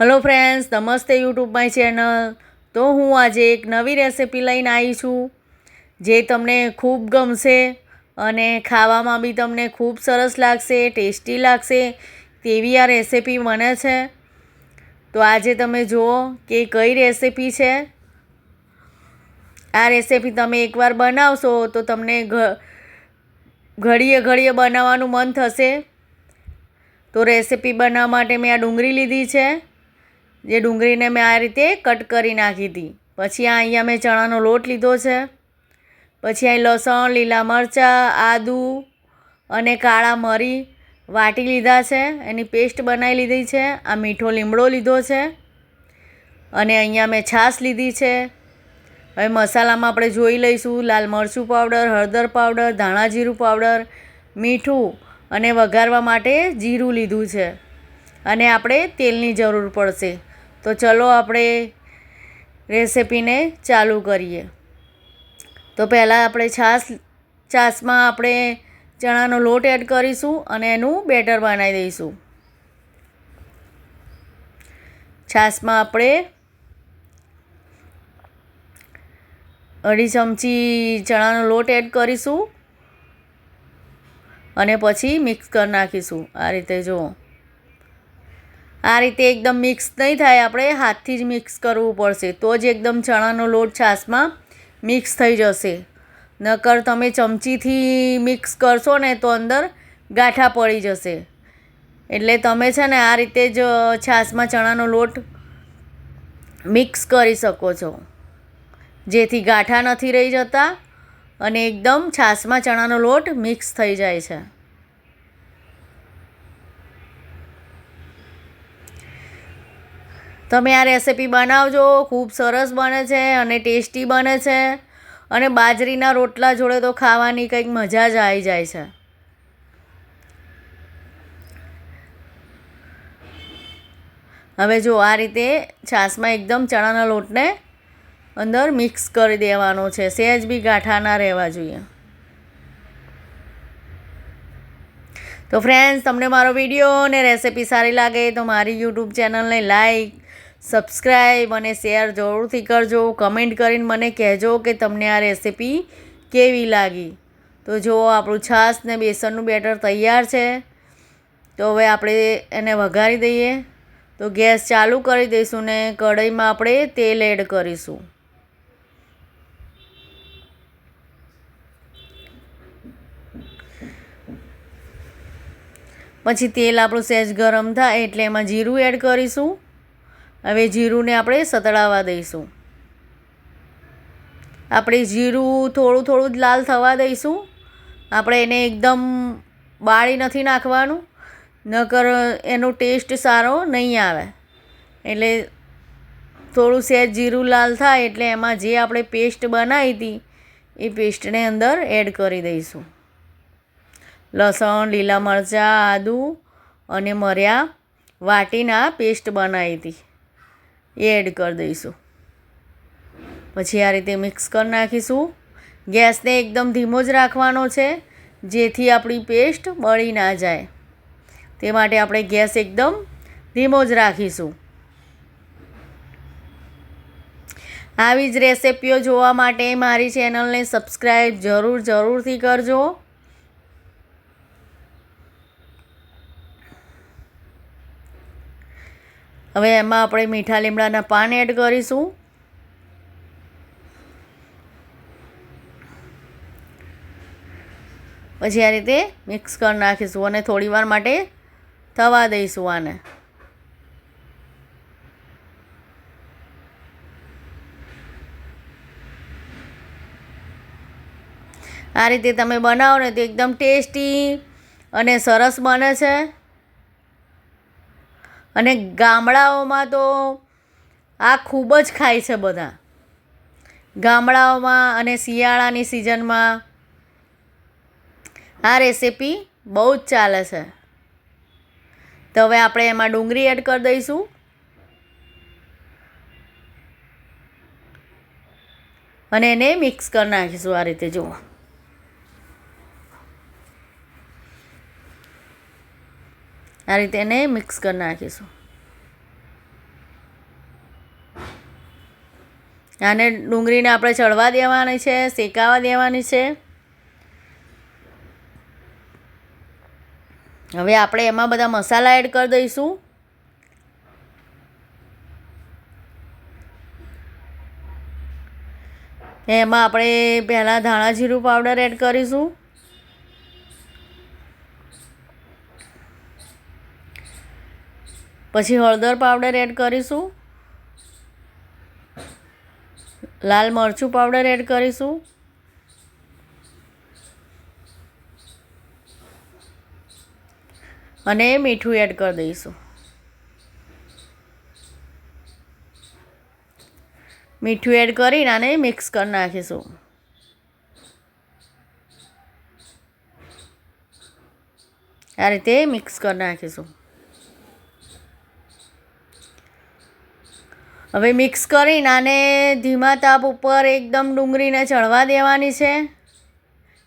Hello friends નમસ્તે YouTube my channel. તો હું આજે એક નવી રેસિપી લઈને આવી છું, જે તમને ખૂબ ગમશે અને ખાવામાં બી તમને ખૂબ સરસ લાગશે, ટેસ્ટી લાગશે તેવી આ રેસિપી બને છે. તો આજે તમે જુઓ કે કઈ રેસિપી છે. આ રેસિપી તમે એકવાર બનાવશો તો તમને ઘ, ઘડીએ ઘડીએ બનાવવાનું મન થશે. તો રેસિપી બનાવવા માટે મેં આ ડુંગળી લીધી છે. જે ડુંગળીને મેં આ રીતે કટ કરી નાખી હતી. પછી આ અહીંયા મેં ચણાનો લોટ લીધો છે. પછી અહીં લસણ, લીલા મરચાં, આદું અને કાળા મરી વાટી લીધા છે. એની પેસ્ટ બનાવી લીધી છે. આ મીઠો લીમડો લીધો છે. અને અહીંયા મેં છાશ લીધી છે. હવે મસાલામાં આપણે જોઈ લઈશું લાલ મરચું પાવડર, હળદર પાવડર, ધાણા જીરું પાવડર, મીઠું અને વઘારવા માટે જીરું લીધું છે. અને આપણે તેલની જરૂર પડશે. તો ચલો આપણે રેસિપીને ચાલુ કરીએ. તો પહેલાં આપણે છાશ છાશમાં આપણે ચણાનો લોટ એડ કરીશું અને એનું બેટર બનાવી દઈશું. છાશમાં આપણે અઢી ચમચી ચણાનો લોટ એડ કરીશું અને પછી મિક્સ કરી નાખીશું. આ રીતે જુઓ આ રીતે એકદમ મિક્સ નહીં થાય, આપણે હાથથી જ મિક્સ કરવું પડશે. તો જ એકદમ ચણાનો લોટ છાશમાં મિક્સ થઈ જશે. નકર તમે ચમચીથી મિક્સ કરશો ને તો અંદર ગાંઠા પડી જશે. એટલે તમે છે ને આ રીતે જ છાશમાં ચણાનો લોટ મિક્સ કરી શકો છો. જેથી ગાંઠા નથી રહી જતા અને એકદમ છાશમાં ચણાનો લોટ મિક્સ થઈ જાય છે. તમે આ રેસિપી બનાવજો, ખૂબ સરસ બને છે અને ટેસ્ટી બને છે. અને બાજરીના રોટલા જોડે તો ખાવાની કંઈક મજા જ આવી જાય છે. હવે જો આ રીતે છાશમાં એકદમ ચણાના લોટને અંદર મિક્સ કરી દેવાનો છે. સહેજ બી ગાંઠા ના રહેવા જોઈએ. તો ફ્રેન્ડ્સ તમને મારો વીડિયો અને રેસિપી સારી લાગે તો મારી યુટ્યુબ ચેનલને લાઈક સબસ્ક્રાઈબ અને શેર જરૂરથી કરજો. કમેન્ટ કરીને મને કહેજો કે તમને આ રેસિપી કેવી લાગી. તો જો આપણું છાશ ને બેસનનું બેટર તૈયાર છે, તો હવે આપણે એને વઘારી દઈએ. તો ગેસ ચાલુ કરી દઈશું ને કઢાઈમાં આપણે તેલ એડ કરીશું. પછી તેલ આપણું સહેજ ગરમ થાય એટલે એમાં જીરું એડ કરીશું. હવે જીરુંને આપણે સતળાવા દઈશું. આપણે જીરું થોડું થોડું જ લાલ થવા દઈશું. આપણે એને એકદમ બાળી નથી નાખવાનું, નકર એનો ટેસ્ટ સારો નહીં આવે. એટલે થોડું સહેજ જીરું લાલ થાય એટલે એમાં જે આપણે પેસ્ટ બનાવી હતી, એ પેસ્ટને અંદર એડ કરી દઈશું. લસણ, લીલા મરચાં, આદું અને મર્યા વાટીને પેસ્ટ બનાવી હતી. એ એડ કરી દઈશું. પછી આ રીતે મિક્સ કરી નાખીશું. ગેસને એકદમ ધીમો જ રાખવાનો છે, જેથી આપણી પેસ્ટ બળી ના જાય. તે માટે આપણે ગેસ એકદમ ધીમો જ રાખીશું. આવી જ રેસિપીઓ જોવા માટે મારી ચેનલને સબસ્ક્રાઈબ જરૂર, જરૂરથી કરજો. હવે એમાં આપણે મીઠા લીમડાના પાન એડ કરીશું. પછી આ રીતે મિક્સ કરી નાખીશું અને થોડી વાર માટે થવા દઈશું આને. આ રીતે તમે બનાવો ને તો એકદમ ટેસ્ટી અને સરસ બને છે. અને ગામડાઓમાં તો આ ખૂબ જ ખાય છે બધા. ગામડાઓમાં અને શિયાળાની સિઝનમાં આ રેસિપી બહુ જ ચાલે છે. તો હવે આપણે એમાં ડુંગળી એડ કરી દઈશું. અને એને મિક્સ કરી નાખીશું આ રીતે, જુઓ. આ રીતે એને મિક્સ કરી નાખીશું. આને ડુંગળીને આપણે ચડવા દેવાની છે, શેકાવા દેવાની છે. હવે આપણે એમાં બધા મસાલા એડ કરી દઈશું. એમાં આપણે પહેલાં ધાણા જીરું પાવડર એડ કરીશું. પછી હળદર પાવડર એડ કરીશું. લાલ મરચું પાવડર એડ કરીશું. અને મીઠું એડ કરી દઈશું. મીઠું એડ કરીને આને મિક્સ કરી નાખીશું. આ રીતે મિક્સ કરી નાખીશું. હવે મિક્સ કરીને આને ધીમા તાપ ઉપર એકદમ ડુંગળીને ચડવા દેવાની છે.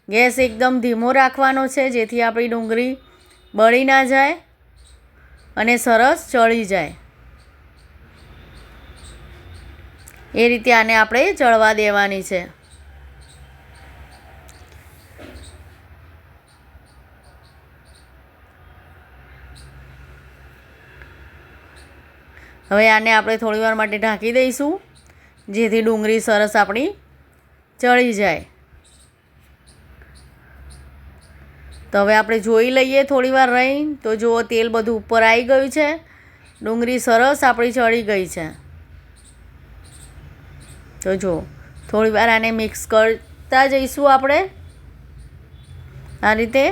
ગેસ એકદમ ધીમો રાખવાનો છે, જેથી આપણી ડુંગળી બળી ના જાય અને સરસ ચડી જાય. એ રીતે આને આપણે ચડવા દેવાની છે. હવે આને આપણે થોડીવાર માટે ઢાંકી દઈશું, જેથી ડુંગળી સરસ આપણી ચડી જાય. તો હવે આપણે જોઈ લઈએ થોડીવાર રહી તો જુઓ, તેલ બધું ઉપર આવી ગયું છે. ડુંગળી સરસ આપણી ચડી ગઈ છે. તો જુઓ થોડીવાર આને મિક્સ કરતા જઈશું આપણે. આ રીતે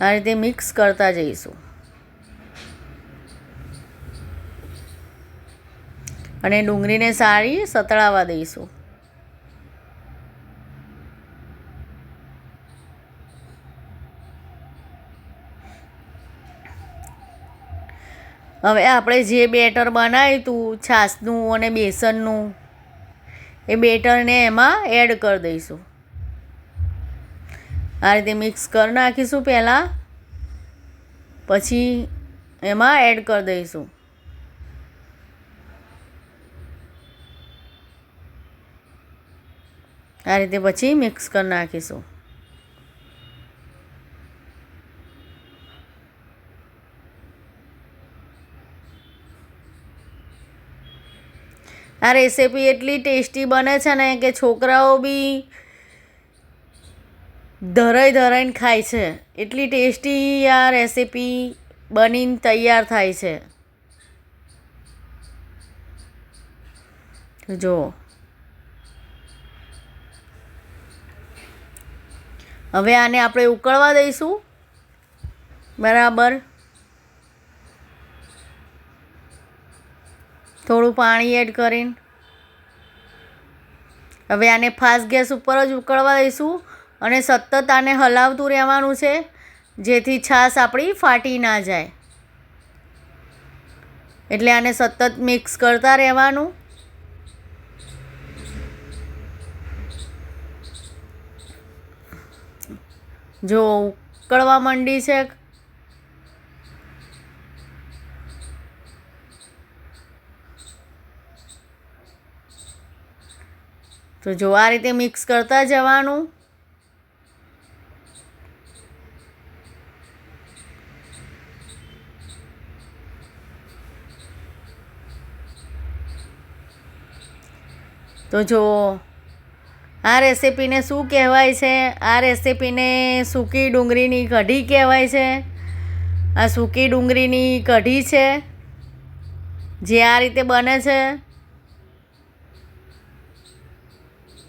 આ રીતે મિક્સ કરતા જઈશું. અને ડુંગળીને સારી સતળાવા દઈશું. હવે આપણે જે બેટર બનાવ્યું હતું છાશનું અને બેસનનું, એ બેટરને એમાં એડ કરી દઈશું. આ રીતે મિક્સ કરી નાખીશું પહેલાં, પછી એમાં એડ કરી દઈશું. આ રીતે પછી મિક્સ કરી નાખીશું. આ રેસીપી એટલી ટેસ્ટી બને છે ને કે છોકરાઓ બી ધરાઈ ધરાઈને ખાય છે. એટલી ટેસ્ટી આ રેસીપી બનીને તૈયાર થાય છે. જો હવે આને આપણે ઉકળવા દઈશું. બરાબર. થોડું પાણી એડ કરીને. હવે આને ફાસ્ટ ગેસ ઉપર જ ઉકળવા દઈશું અને સતત આને હલાવતું રહેવાનું છે, જેથી છાશ આપણી ફાટી ના જાય. એટલે આને સતત મિક્સ કરતા રહેવાનું. જો ઉકળવા માંડી છે તો જો આ રીતે મિક્સ કરતા જવાનું. તો જો આ રેસીપીને શું કહેવાય છે? આ રેસીપીને સૂકી ડુંગળીની કઢી કહેવાય છે. આ સૂકી ડુંગળીની કઢી છે. જે આ રીતે બને છે.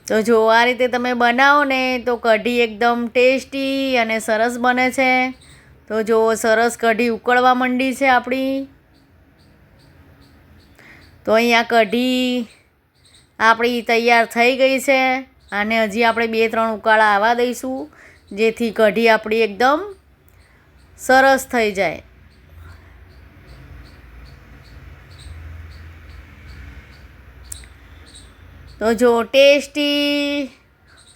તો જો આ રીતે તમે બનાવો ને, તો કઢી એકદમ ટેસ્ટી અને સરસ બને છે. તો જો સરસ કઢી ઉકળવા માંડી છે આપણી. તો અહીંયા કઢી આપણી તૈયાર થઈ ગઈ છે. આને હજી આપણે બે, ત્રણ ઉકાળા આવવા દઈશું, જેથી કઢી આપણી એકદમ સરસ થઈ જાય. તો જો ટેસ્ટી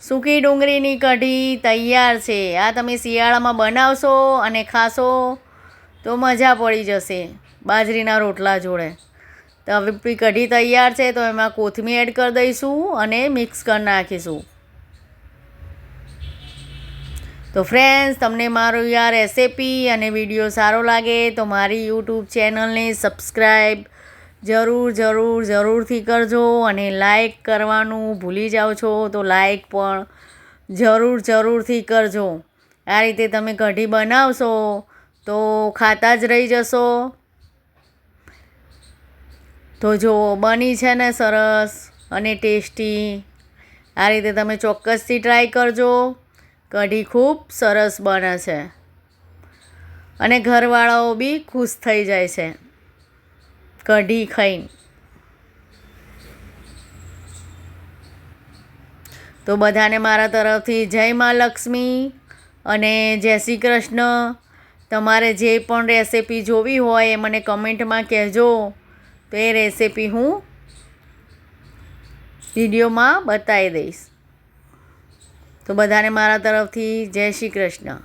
સૂકી ડુંગળીની કઢી તૈયાર છે. આ તમે શિયાળામાં બનાવશો અને ખાશો તો મજા પડી જશે બાજરીના રોટલા જોડે. તો હવે કઢી તૈયાર છે તો એમાં કોથમીર એડ કરી દઈશું અને મિક્સ કરી નાખીશું. તો ફ્રેન્ડ્સ તમને મારું આ રેસિપી અને વીડિયો સારો લાગે તો મારી યુટ્યુબ ચેનલને સબસ્ક્રાઈબ જરૂર જરૂર, જરૂરથી કરજો અને લાઈક કરવાનું ભૂલી જાઓ છો તો લાઈક પણ જરૂર, જરૂરથી કરજો. આ રીતે તમે કઢી બનાવશો તો ખાતા જ રહી જશો. તો જો બની છે ને સરસ અને ટેસ્ટી, આ રીતે તમે ચોક્કસથી ટ્રાય કરજો. કઢી ખૂબ સરસ બને છે. અને ઘરવાળાઓ બી ખુશ થઈ જાય છે. કઢી ખાઈને. તો બધાને મારા તરફથી જય મા લક્ષ્મી અને જય શ્રી કૃષ્ણ. તમારે જે પણ રેસિપી જોવી હોય એ મને કમેન્ટમાં કહેજો. તો એ રેસીપી હું વિડીયોમાં બતાવી દઈશ. તો બધાને મારા તરફથી જય શ્રી કૃષ્ણ.